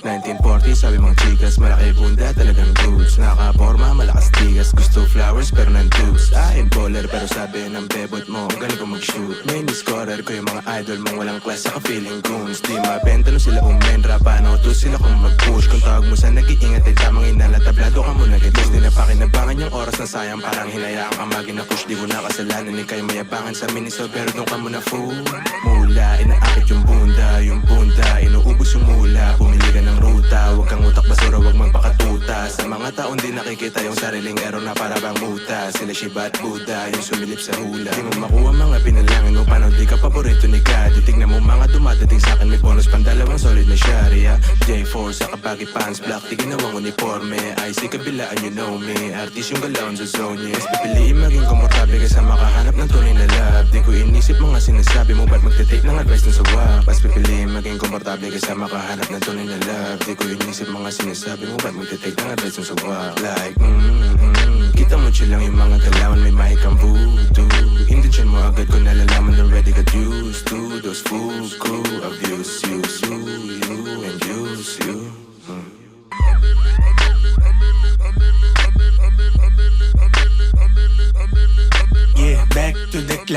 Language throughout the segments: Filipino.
1940 sabi mga chikas Malaki bunda talagang goods Nakaporma malakas tigas Gusto flowers pero nang tubes Ahin bowler pero sabi ng bebot mo galing ko mag-shoot. Main scorer ko yung mga idol mong walang class Saka feeling goons. Di mabenta no sila umenra Paano to sila kung mag-push. Kung tawag mo sa nag-iingat ay tamang inala Tablado ka muna gatis Di na yung oras na sayang Parang hinayaan ka. Magina-push Di ko na kasalanan. Ni kayo mayabangan sa miniso Pero doon ka muna fool. Mula inaakit yung bunda Yung bunda Inuubos yung mula. Pumili ka ng ruta Sa mga taon di nakikita yung sariling error na para bang muta Sila Shiba at Buddha Yung sumilip sa hula. Di mo makuha mga pinalangin mo Paano di ka paborito ni God Titignan mo mga dumadating sa akin May bonus pang dalawang solid na sharia. J4 sa kabagi pants Black di ginawang uniforme. IC kabilaan you know me. Artist yung galaon sa zone yes Pipiliin maging komportable makahanap Inisip mga sinasabi mo Ba't magtitake ng advice ng sawa Mas pipiliin maging komportable Kaysa makahanap ng tunay na love. Di ko inisip mga sinasabi mo Ba't magtitake ng advice ng sawa Like mm, mm, Kita mo chill lang yung mga galawan May mahikang voodoo. Intensyon mo agad ko nalalaman Already got used to Those fools crew Abuse, use you, you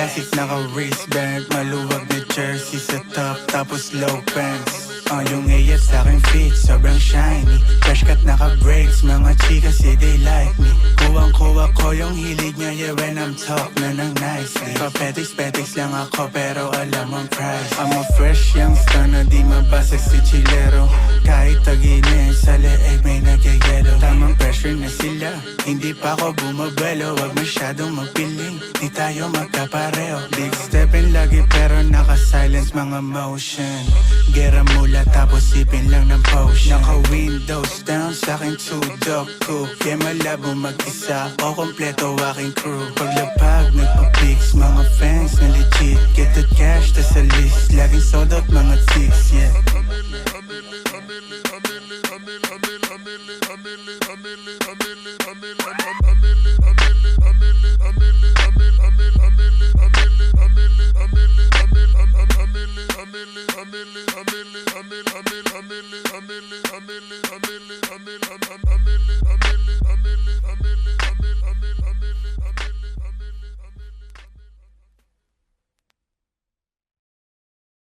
classic naka wristband. Maluwag na jersey sa top Tapos low pants. Uh, yung AF sa akin fit, sobrang shiny. Fresh cut naka breaks, mga chika say they like me. Kuwang-kuwa ko yung hilig niya Yeah, when I'm talk na ng nicely Papetics-petics lang ako pero alam ang price. I'm a fresh youngster na di mabasag si chilero. Kahit tagines, sa leeg may nagyayelo Tamang pressure na sila, hindi pa ako bumabelo Wag masyadong magpiling, di tayo magkapareho. Big stepin lagi pero naka-silence mga motion. Gera mula tapos sipin lang ng potion. Naka windows down sa akin tudok ko Kaya malabo mag-isa o kompleto aking crew. Paglapag nagpa-pics mga fans na legit. Get the cash tas sa list Laging sold out mga chicks yeah milli, a milli, a milli, a milli, a milli, a milli, a milli, a milli, a milli.